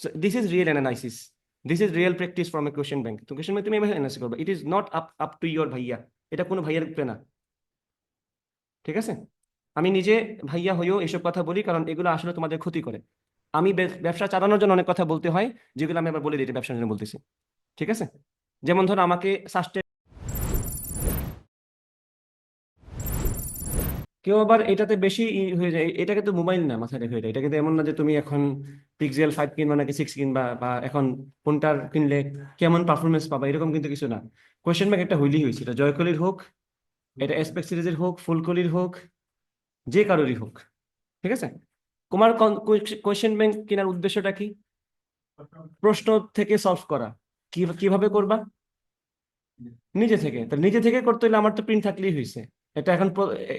So this is real analysis. This is real practice from a question bank. তো question bank, তুমি এভাবে analysis করবে। It is not up up to your ভাইয়া। এটা কোনো ভাইয়ার উপরে না। ঠিক আছে? আমি নিজে ভাইয়া হয়েও এসব কথা বলি কারণ এগুলো আসলে তোমাদের ক্ষতি করে। আমি ব্যবসা চালানোর জন্য অনেক কথা বলতে হয়, যেগুলো আমি আবার বলে দিই ব্যবসার জন্য বলতেছি। ঠিক আছে? যেমন ধরো আমাকে সাস্টে কেউ আবার এটাতে বেশি হয়ে যায়, এটাকে তো মোবাইল না মাথায় রেখে এটা এটা কিন্তু এমন না যে তুমি এখন পিক্সেল ফাইভ কিনবা নাকি সিক্স কিনবা বা এখন কোনটার কিনলে কেমন পারফরমেন্স পাবা, এরকম কিন্তু কিছু না। কোয়েশ্চেন ব্যাংক একটা হইলেই হয়েছে, এটা জয়কলির হোক, এটা এসপেক্ট সিরিজের হোক ফুলকলির হোক, যে কারোরই হোক, ঠিক আছে? তোমার কোয়েশ্চেন ব্যাংক কেনার উদ্দেশ্যটা কি? প্রশ্ন থেকে সলভ করা। কীভাবে করবা? নিজে থেকে তা নিজে থেকে করতে হলে আমার তো প্রিন্ট থাকলেই হয়েছে। এটা এখন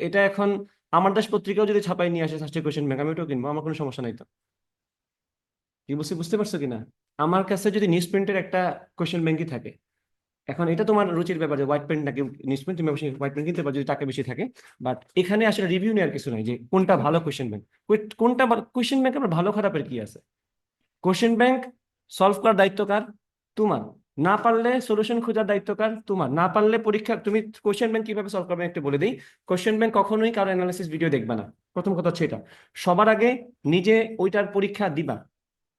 এটা এখন আমার দেশ পত্রিকাও যদি ছাপাই নিয়ে আসে সাস্টে কোয়েশ্চেন ব্যাংক আমি ওটাও কিনবো, আমার কোনো সমস্যা নাই তো। কি বুঝতে বুঝতে পারছ কিনা? আমার কাছে যদি নিউজ প্রিন্টের একটা কোয়েশ্চেন ব্যাংকই থাকে, এখন এটা তোমার রুচির ব্যাপার যে হোয়াইট প্রিন্ট নাকি নিউজ প্রিন্ট তুমি অবশ্যই হোয়াইট প্রিন্ট কিনতে পারো যদি টাকা বেশি থাকে। বাট এখানে আসলে রিভিউ নেওয়ার কিছু নাই যে কোনটা ভালো কোয়েশ্চেন ব্যাংক কোনটা কোয়েশ্চেন ব্যাংক আমার ভালো খারাপের কি আছে? কোশ্চেন ব্যাংক সলভ করার দায়িত্ব কার? তোমার। না পারলে সলিউশন খোঁজার দায়িত্ব কার? তোমার। না পারলে পরীক্ষা, তুমি কোশ্চেন ব্যাংক কীভাবে সলভ করবে? একটু বলে দিই। কোশ্চেন ব্যাংক কখনোই কারও অ্যানালিসিস ভিডিও দেখবে না। প্রথম কথা হচ্ছে এটা। সবার আগে নিজে ওইটার পরীক্ষা দিবা।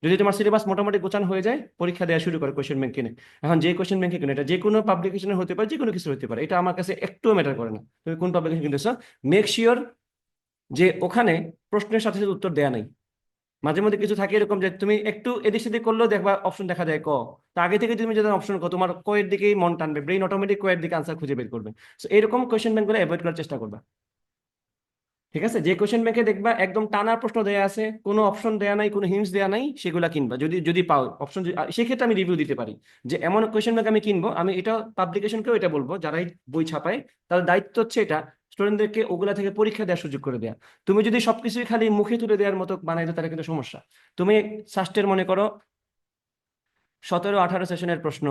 যদি তোমার সিলেবাস মোটামুটি গোছানো হয়ে যায়, পরীক্ষা দেওয়া শুরু করে কোশ্চেন ব্যাংক কিনে। এখন যে কোশ্চেন ব্যাংকে কিনে, এটা যে কোনো পাবলিকেশনে হতে পারে, যে কোনো কিছু হতে পারে। এটা আমার কাছে একটুও ম্যাটার করে না। তুমি কোন পাবলিকেশন কিনতেছো? মেক শিওর যে ওখানে প্রশ্নের সাথে সাথে উত্তর দেয়া নাই। মাঝে মধ্যে কিছু থাকে এরকম যে তুমি একটু এদিক সেদিক করলেও দেখবা অপশন দেখা যায় ক। তা আগে থেকে তুমি যদি অপশন কো, তোমার কয়ের দিকেই মন টানবে ব্রেইন অটোমেটিক কয়ের দিকে আনসার খুঁজে বের করবে। সো এরকম কোয়েশ্চেন ব্যাংকগুলো অ্যাভয়েড করার চেষ্টা করবা। ঠিক আছে? যে কোয়েশ্চেন ব্যাংকে দেখবা একদম টানা প্রশ্ন দেয়া আছে, কোনো অপশন দেয়া নাই, কোনো হিন্টস দেয়া নাই, সেগুলা কিনবা। যদি যদি পাও অপশন সেক্ষেত্রে আমি রিভিউ দিতে পারি যে এমন কোয়েশ্চেন ব্যাংক আমি কিনবো, আমি এটা পাবলিকেশনকেও এটা বলব, যারাই বই ছাপায়, তাদের দায়িত্ব হচ্ছে এটা স্টুডেন্টদেরকে ওগুলা থেকে পরীক্ষা দেওয়ার সুযোগ করে দেয়া। তুমি যদি সবকিছুই খালি মুখে তুলে দেওয়ার মতো বানাই দাও, তাহলে কিন্তু সমস্যা। তুমি সাস্টের মনে করো সতেরো আঠারো সেশনের প্রশ্ন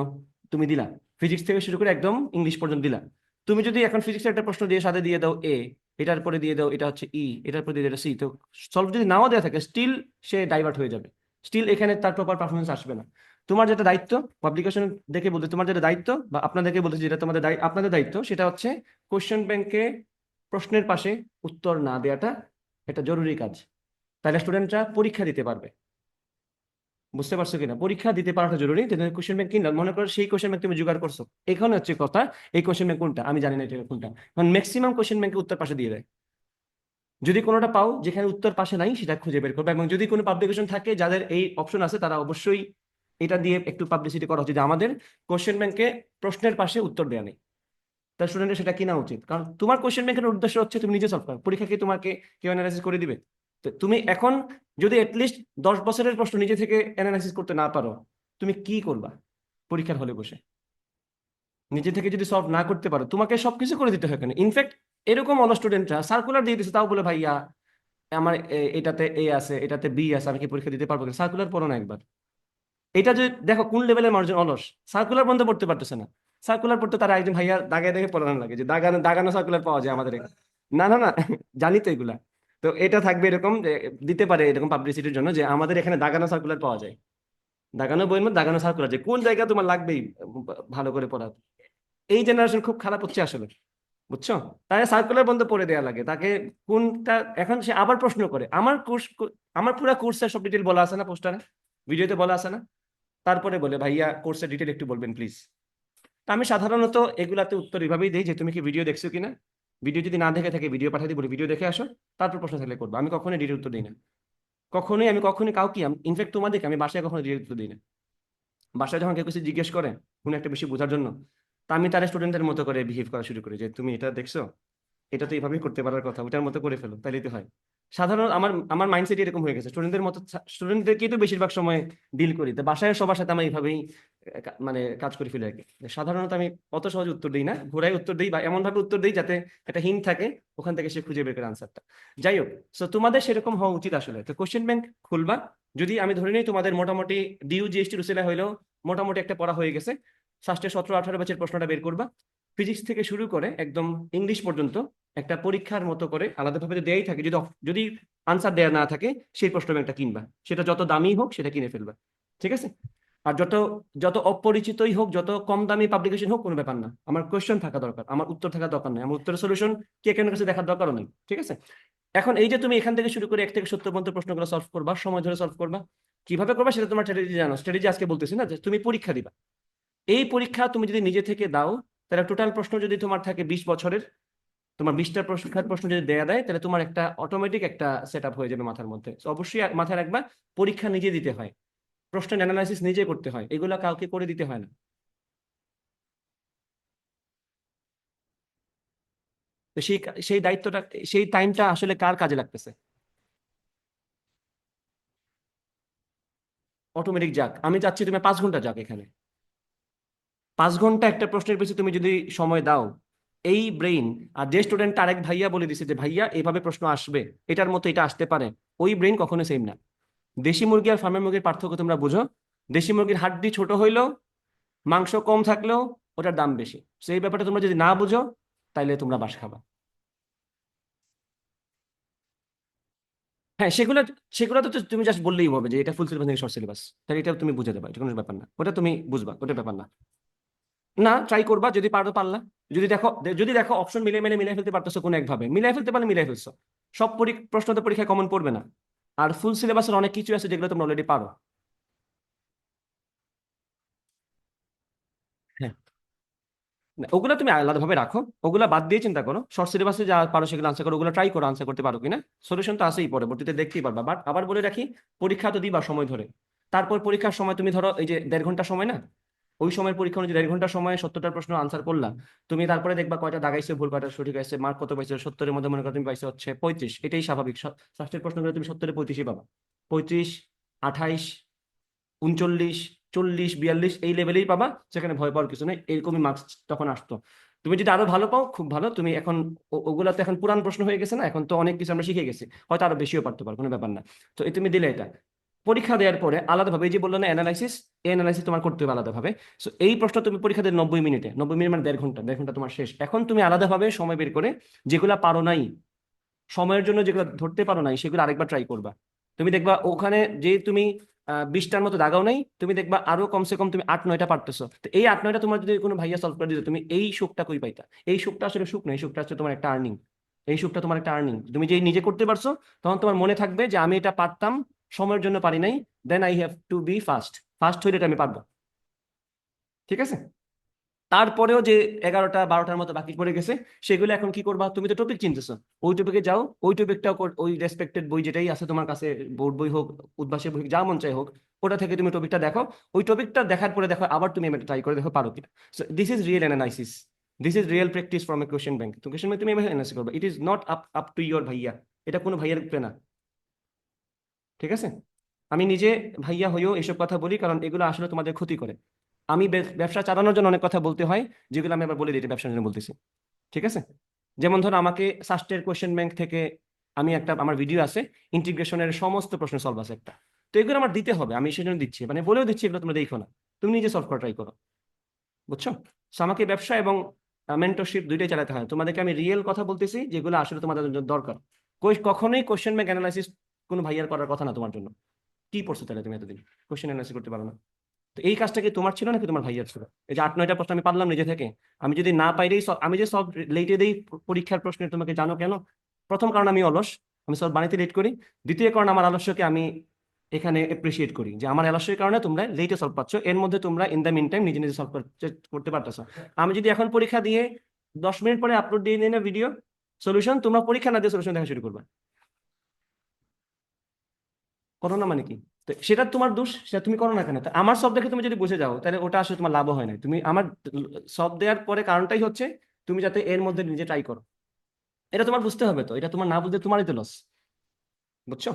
তুমি দিলা। ফিজিক্স থেকে শুরু করে একদম ইংলিশ পর্যন্ত দিলা। তুমি যদি এখন ফিজিক্সের একটা প্রশ্ন দিয়ে সাথে দিয়ে দাও এ এটার পরে দিয়ে দাও, এটা হচ্ছে ই এটার পরে দিয়ে দাও সি তো সলভ যদি নাও দেওয়া থাকে স্টিল সে ডাইভার্ট হয়ে যাবে। স্টিল এখানে তার প্রপার পারফরমেন্স আসবে না। তোমার যেটা দায়িত্ব পাবলিকেশন দেখে বলতে, তোমার যেটা দায়িত্ব বা আপনাদেরকে বলতে যেটা তোমাদের আপনাদের দায়িত্ব, সেটা হচ্ছে কোশ্চেন ব্যাংকে প্রশ্নের পাশে উত্তর না দেওয়াটা এটা জরুরি কাজ। তাহলে স্টুডেন্টরা পরীক্ষা দিতে পারবে। বুঝতে পারছ কিনা? পরীক্ষা দিতে পারাটা জরুরি। কোশ্চেন ব্যাংক কিনলাম মনে করো সেই কোশ্চেন ব্যাংক তুমি জোগাড় করছ। এখানে হচ্ছে কথা, এই কোশ্চেন ব্যাংক কোনটা? আমি জানি না এটা কোনটা। কারণ ম্যাক্সিমাম কোশ্চেন ব্যাংকে উত্তর পাশে দিয়ে দেয়। যদি কোনোটা পাও, যেখানে উত্তর পাশে নাই, সেটা খুঁজে বের করবে। এবং যদি কোনো পাবলিকেশন থাকে, যাদের এই অপশন আছে, তারা অবশ্যই এটা দিয়ে একটু পাবলিসিটি করা উচিত আমাদের কোশ্চেন ব্যাংকে প্রশ্নের পাশে উত্তর দেওয়া নেই। তার স্টুডেন্টের সেটা কিনা উচিত? কারণ তোমার কোশ্চেন ব্যাংকের উদ্দেশ্য হচ্ছে তুমি নিজে সলভ করো। পরীক্ষা কি তোমাকে কেউ অ্যানালাইসিস করে দিবে? তো তুমি এখন যদি অ্যাটলিস্ট দশ বছরের প্রশ্ন নিজে থেকে অ্যানালাইসিস করতে না পারো, তুমি কি করবা পরীক্ষার হলে বসে? নিজে থেকে যদি সলভ না করতে পারো, তোমাকে সবকিছু করে দিতে হয় কেন? ইনফ্যাক্ট এরকম অল স্টুডেন্টরা সার্কুলার দিয়ে দিচ্ছে তাও বলে, ভাইয়া, আমার এটাতে এ আছে, এটাতে বি আছে, আমি কি পরীক্ষা দিতে পারব সার্কুলার পড়ো না একবার। এটা যদি, দেখো, কোন লেভেলের মানুষজন অলস? সার্কুলার বন্ধ পড়তে পারতেছে না। সার্কুলার পড়তে তারা একজন ভাইয়া দাগে দেখে পড়ানো লাগে যে দাগানো দাগানো সার্কুলার পাওয়া যায় আমাদের। না না না, জানি তো এগুলা। তো এটা থাকবে এরকম দিতে পারে এরকম পাবলিসিটির জন্য যে আমাদের এখানে দাগানো সার্কুলার পাওয়া যায়। দাগানো বইয়ের মধ্যে দাগানো সার্কুলার যে কোন জায়গা তোমার লাগবেই ভালো করে পড়া এই জেনারেশন খুব খারাপ হচ্ছে আসলে, বুঝছ? তাই সার্কুলার বন্ধ পড়ে দেওয়া লাগে। তাকে কোনটা, এখন সে আবার প্রশ্ন করে, আমার কোর্স আমার পুরো কোর্সের সব ডিটেল বলা আছে না পোস্টারে ভিডিওতে বলা আছে না? তারপরে বলে, ভাইয়া কোর্সের ডিটেল একটু বলবেন প্লিজ তা আমি সাধারণত এগুলাতে উত্তর এভাবেই দিই যে তুমি কি ভিডিও দেখছ কিনা? ভিডিও যদি না দেখে থাকে ভিডিও দিই বলি ভিডিও দেখে আসো, তারপর প্রশ্ন থাকলে করব। আমি কখনোই ডিটেল উত্তর দিই না। কখনোই, আমি কখনোই কাউকে ইনফ্যাক্ট তোমাদেরকে, আমি বাসায় কখনো ডিটেল উত্তর দিই না। বাসায় যখন কেউ কিছু জিজ্ঞেস করে, কোনো একটা বেশি বোঝার জন্য, তা আমি তার স্টুডেন্টের মতো করে বিহেভ করা শুরু করি যে, তুমি এটা দেখছ? এটা তো এইভাবেই করতে পারার কথা ওটার মতো করে ফেলো তাহলেই তো হয়। সাধারণ আমার আমার মাইন্ডসেট এরকম হয়ে গেছে। স্টুডেন্টদের মতো স্টুডেন্টদেরকেই তো বেশিরভাগ সময় ডিল করি। তো বাসায়, সবার সাথে আমি এইভাবেই মানে কাজ করে ফেলি আর কি সাধারণত আমি অত সহজে উত্তর দিই না। ঘোরায় উত্তর দিই বা এমন ভাবে উত্তর দিই যাতে একটা হিন্ট থাকে, ওখান থেকে সে খুঁজে বের করে আনসারটা যাই হোক সো তোমাদের সেরকম হওয়া উচিত আসলে। তো কোশ্চেন ব্যাংক খুলবা। যদি আমি ধরে নিই তোমাদের মোটামুটি ডিউ জিএসটি রুসেলা হইলেও মোটামুটি একটা পড়া হয়ে গেছে। ফার্স্টে সতেরো আঠারো ব্যাচের প্রশ্নটা বের করবা। ফিজিক্স থেকে শুরু করে একদম ইংলিশ পর্যন্ত একটা পরীক্ষার মতো করে আলাদাভাবে যদি দেয়াই থাকে। যদি যদি আনসার দেয়া না থাকে, সেই প্রশ্ন ব্যাংকটা কিনবা। সেটা যত দামি হোক, সেটা কিনে ফেলবা। ঠিক আছে? আর যত যত অপরিচিতই হোক, যত কম দামি পাবলিকেশন হোক, কোনো ব্যাপার না। আমার কোয়েশ্চেন থাকা দরকার, আমার উত্তর থাকা দরকার নেই। আমার উত্তরের সলিউশন কে কেন কাছে দেখার দরকারও নেই। ঠিক আছে? এখন এই যে তুমি এখান থেকে শুরু করে এক থেকে সত্তর পর্যন্ত প্রশ্নগুলো সলভ করবা, সময় ধরে সলভ করবা, কীভাবে করবা সেটা তোমার স্ট্র্যাটেজি জানো। স্ট্র্যাটেজি আজকে বলতেছি না যে তুমি পরীক্ষা দিবা। এই পরীক্ষা তুমি যদি নিজে থেকে দাও তাহলে টোটাল প্রশ্ন যদি তোমার থাকে বিশ বছরের, তোমার বিশটা পরীক্ষার প্রশ্ন যদি দেয়া দেয়, তাহলে তোমার একটা অটোমেটিক একটা সেট হয়ে যাবে মাথার মধ্যে। অবশ্যই মাথায় রাখবা, পরীক্ষা নিজে দিতে হয়। প্রশ্নের অ্যানালাইসিস নিজে করতে হয়। এগুলো কাউকে করে দিতে হয় না। সেই সেই দায়িত্বটা, সেই টাইমটা আসলে কার কাজে লাগতেছে? অটোমেটিক যাক। আমি চাচ্ছি তুমি পাঁচ ঘণ্টা যাক এখানে। পাঁচ ঘণ্টা একটা প্রশ্নের পিছনে তুমি যদি সময় দাও, এই ব্রেইন আর যে স্টুডেন্ট আরেক ভাইয়া বলে দিছে যে, ভাইয়া এইভাবে প্রশ্ন আসবে, এটার মতো এটা আসতে পারে। ওই ব্রেইন কখনো সেম না। দেশি মুরগি আর ফার্মের মুরগির পার্থক্য তোমরা বুঝো। দেশি মুরগির হাড্ডি ছোট হইলেও মাংস কম থাকলেও ওটার দাম বেশি। সেই ব্যাপারটা তোমরা যদি না বুঝো, তাইলে তোমরা বাস খাবা। হ্যাঁ সেগুলো সেগুলো তো তুমি জাস্ট বললেই হবে যে, এটা ফুল সিলেবাস থেকে শর্ট সিলেবাস তাহলে এটা তুমি বুঝে দেবা এটা কোনো ব্যাপার না। ওটা তুমি বুঝবা, ওটা ব্যাপার না। না ট্রাই করবা, যদি পারো পারলা। যদি দেখো যদি দেখো অপশন মিলে মিলে মিলাই ফেলতে পারতেছো কোনো একভাবে। মিলাই ফেলতে পারলে মিলাই ফেলছো। সব পরী- প্রশ্ন তো পরীক্ষায় কমন পড়বে না। আর ফুল সিলেবাসের অনেক কিছু আছে যেগুলো তোমরা অলরেডি পারো। হ্যাঁ। ওগুলো তুমি আলাদাভাবে রাখো। ওগুলো বাদ দিয়ে চিন্তা করো। শর্ট সিলেবাসে যা পারো সেগুলো আনসার করো। ওগুলো ট্রাই করো আনসার করতে পারো কিনা। সলিউশন তো আসেই পরবর্তীতে, দেখতেই পারবা। বাট আবার বলে রাখি, পরীক্ষা তো দিবা সময় ধরে। তারপর পরীক্ষার সময় তুমি ধরো, এই যে দেড় ঘণ্টা সময় না? ওই সময়ের পরীক্ষা অনুযায়ী দেড় ঘণ্টা সময় সত্তরটা প্রশ্ন আনসার করলা তুমি তারপরে দেখবা কয়টা দাগাইছে ভুল কয়টা সঠিক আছে মার্ক কত পাইছে, সত্তরের মধ্যে মনে করো তুমি পাইছো হচ্ছে পঁয়ত্রিশ। এটাই স্বাভাবিক। ষষ্ঠের প্রশ্নগুলো তুমি সত্তরে পঁয়ত্রিশই পাবা। পঁয়ত্রিশ, আঠাইশ, উনচল্লিশ, চল্লিশ, বিয়াল্লিশ এই লেভেলেই পাবা সেখানে ভয় পাওয়ার কিছু নেই। এরকমই মার্কস তখন আসতো। তুমি যদি আরও ভালো পাও, খুব ভালো। তুমি এখন ওগুলা তো এখন পুরান প্রশ্ন হয়ে গেছে না? এখন তো অনেক কিছু আমরা শিখে গেছি। হয়তো আরও বেশিও পারতে পারো কোনো ব্যাপার না। তো এই তুমি দিলে এটা। পরীক্ষা দেওয়ার পরে আলাদাভাবে, এই যে বলল না অ্যানালাইসিস এই অ্যানালাইসিস তোমার করতে হবে আলাদাভাবে। সো এই প্রশ্ন তুমি পরীক্ষা দিলে নব্বই মিনিটে। নব্বই মিনিট মানে দেড় ঘণ্টা দেড় ঘণ্টা তোমার শেষ। এখন তুমি আলাদাভাবে সময় বের করে যেগুলা পারো নাই, সময়ের জন্য যেগুলো ধরতে পারো নাই, সেগুলো আরেকবার ট্রাই করবা। তুমি দেখবা ওখানে যে তুমি বিশটার মতো দাগাও নাই, তুমি দেখবা আরও কমসে কম তুমি আট, নয়টা পারতেছো। তো এই আট, নয়টা তোমার যদি কোনো ভাইয়া সলভ করে দিত, তুমি এই সুখটা কই পাইতা? এই সুখটা আসলে সুখ নয় এই সুখটা আসলে তোমার একটা আর্নিং এই সুখটা তোমার একটা আর্নিং তুমি যে নিজে করতে পারছ, তখন তোমার মনে থাকবে যে আমি এটা পারতাম সময়ের জন্য পারি নাই then I have to be fast fast হইলে এটা আমি পারব। ঠিক আছে? তারপরেও যে এগারোটা, বারোটার মতো বাকি পড়ে গেছে, সেগুলো এখন কি করবা? তুমি তো টপিক চিনতেছো। ওই টপিকে যাও, ওই টপিকটাও ওই রেসপেক্টেড বই যেটাই আছে তোমার কাছে বোর্ড বই হোক, উদ্ভাসের বই যা মন চাই হোক, ওটা থেকে তুমি টপিকটা দেখো। ওই টপিকটা দেখার পরে দেখো, আবার তুমি ট্রাই করে দেখো পারো কিনা। So this is real analysis this is real practice from a question bank তো কোয়েশ্চেন ব্যাংক তুমি এভাবে অ্যানালাইসিস করবে। It is not up up to your ভাইয়া। এটা কোনো ভাইয়ার না। ঠিক আছে? আমি নিজে ভাইয়া হয়েও এসব কথা বলি, কারণ এগুলো আসলে তোমাদের ক্ষতি করে। আমি ব্যবসা চালানোর জন্য অনেক কথা বলতে হয়, যেগুলো আমি আবার বলে দিই ব্যবসার জন্য বলতেছি। ঠিক আছে? যেমন ধরো আমাকে সাস্টের কোয়েশ্চেন ব্যাংক থেকে আমি একটা, আমার ভিডিও আছে ইন্টিগ্রেশনের সমস্ত প্রশ্ন সলভ আছে একটা। তো এগুলো আমার দিতে হবে, আমি সেজন্য দিচ্ছি। মানে বলেও দিচ্ছি, এগুলো তোমরা দেখো না। তুমি নিজে সলভ করা ট্রাই করো। বুঝছ? So আমাকে ব্যবসা এবং মেন্টরশিপ দুইটাই চালাতে হয়। তোমাদেরকে আমি রিয়েল কথা বলতেছি, যেগুলো আসলে তোমাদের জন্য দরকার। কখনোই কোয়েশ্চেন ব্যাংক অ্যানালাইসিস কোনো ভাইয়ার করার কথা না তোমার জন্য। কি পড়ছো তাহলে তুমি এতদিন? কোয়েশ্চেন অ্যানালাইসিস করতে পারো না। তো এই কাজটা কি তোমার ছিল নাকি তোমার ভাইয়ার ছিল? এই যে আট, নয়টা প্রশ্ন আমি পারলাম নিজে থেকে। আমি যদি না পাইলেই আমি যে সব লেটে দেই পরীক্ষার প্রশ্নের তোমাকে জানো কেন? প্রথম কারণ আমি অলস। আমি সব বানাইতে লেট করি। দ্বিতীয় কারণ আমার আলস্যকে আমি এখানে এপ্রিসিয়েট করি যে আমার আলস্যের কারণে তোমরা লেটে সলভ পাচ্ছ। এর মধ্যে তোমরা ইন দ্য মিন টাইম নিজে নিজে সলভ করতে পারতেছো। আমি যদি এখন পরীক্ষা দিয়ে দশ মিনিট পরে আপলোড দিয়ে দিই না ভিডিও সলিউশন তোমরা পরীক্ষা না দিয়ে সলিউশন দেখা শুরু করবে। করো না মানে কি? তো সেটা তোমার দোষ, সেটা তুমি করো না কেন? আমার সব দেখে তুমি যদি বুঝে যাও, তাহলে ওটা আসলে তোমার লাভ হয় না তুমি আমার সব দেওয়ার পরে কারণটাই হচ্ছে, তুমি যাতে এর মধ্যে নিজে ট্রাই করো। এটা তোমার বুঝতে হবে তো, এটা তোমার না বুঝতে তোমারই তো লস বুঝছ?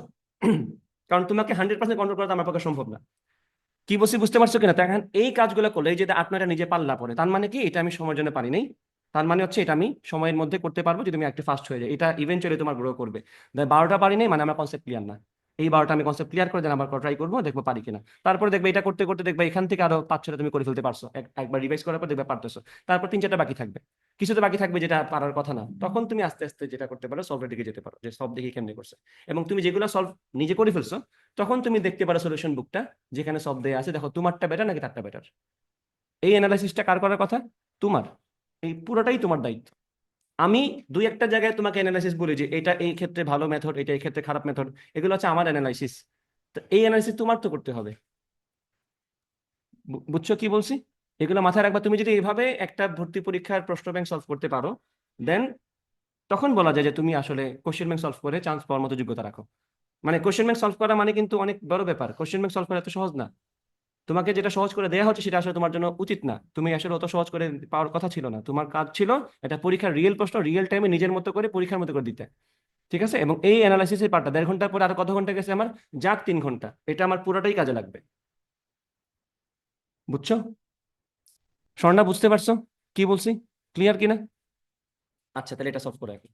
কারণ তোমাকে হান্ড্রেড পার্সেন্ট কন্ট্রোল করা আমার পক্ষে সম্ভব না। কি বলছি বুঝতে পারছ কিনা? এখন এই কাজগুলো করলে, এই যে নয়টা নিজে পারলা পরে তার মানে কি? এটা আমি সময়ের জন্য পারি নাই। তার মানে হচ্ছে এটা আমি সময়ের মধ্যে করতে পারব যদি আমি একটু ফাস্ট হয়ে যাই। এটা ইভেন্চুয়ালি তোমার গ্রো করবে। বারোটা পারি নাই মানে আমার কনসেপ্ট ক্লিয়ার না। এই বারোটা আমি কনসেপ্ট ক্লিয়ার করে দেন, আবার ট্রাই করব, দেখব পারি কিনা। তারপরে দেখবে এটা করতে করতে দেখবে এখান থেকে আরও পাঁচ ছটা তুমি করে ফেলতে পারছ। একবার রিভাইজ করার পর দেখবে পারতেছো। তারপর তিন চারটা বাকি থাকবে। কিছু তো বাকি থাকবে যেটা পারার কথা না। তখন তুমি আস্তে আস্তে যেটা করতে পারো সলভের দিকে যেতে পারো, যে সলভ দেখি কেমনি করছে। এবং তুমি যেগুলো সলভ নিজে করে ফেলছো, তখন তুমি দেখতে পারো সলিউশন বুকটা যেখানে সব দেয়া আছে, দেখো তোমারটা বেটার নাকি তারটা বেটার এই অ্যানালাইসিসটা কার করার কথা? তোমার। এই পুরোটাই তোমার দায়িত্ব। আমি দুই একটা জায়গায় তোমাকে অ্যানালাইসিস বলি যে এটা এই ক্ষেত্রে ভালো মেথড এটা এই ক্ষেত্রে খারাপ মেথড এগুলো হচ্ছে আমার অ্যানালাইসিস তো এই অ্যানালাইসিস তোমার তো করতে হবে। বুঝছ কি বলছি? এগুলো মাথায় রাখবা, তুমি যদি এইভাবে একটা ভর্তি পরীক্ষার প্রশ্ন ব্যাংক সলভ করতে পারো দেন তখন বলা যায় যে তুমি আসলে কোশ্চেন ব্যাংক সলভ করে চান্স পাওয়ার মতো যোগ্যতা রাখো। মানে কোশ্চেন ব্যাংক সলভ করা মানে কিন্তু অনেক বড় ব্যাপার। কোশ্চেন ব্যাংক সলভ করা এত সহজ না। তোমাকে যেটা সহজ করে দেওয়া হচ্ছে সেটা আসলে তোমার জন্য উচিত না। তুমি আসলে অত সহজ করে পাওয়ার কথা ছিল না। তোমার কাজ ছিল এটা পরীক্ষার রিয়েল প্রশ্ন রিয়েল টাইমে নিজের মতো করে পরীক্ষার মতো করে দিতে। ঠিক আছে? এবং এই অ্যানালাইসিসের পার্টটা দেড় ঘণ্টার পরে আর কত ঘণ্টা গেছে আমার? যাক তিন ঘণ্টা। এটা আমার পুরোটাই কাজে লাগবে। বুঝছ? স্বর্ণা, বুঝতে পারছ? কি বলছি? ক্লিয়ার কিনা? আচ্ছা তাহলে এটা সলভ করে রাখি।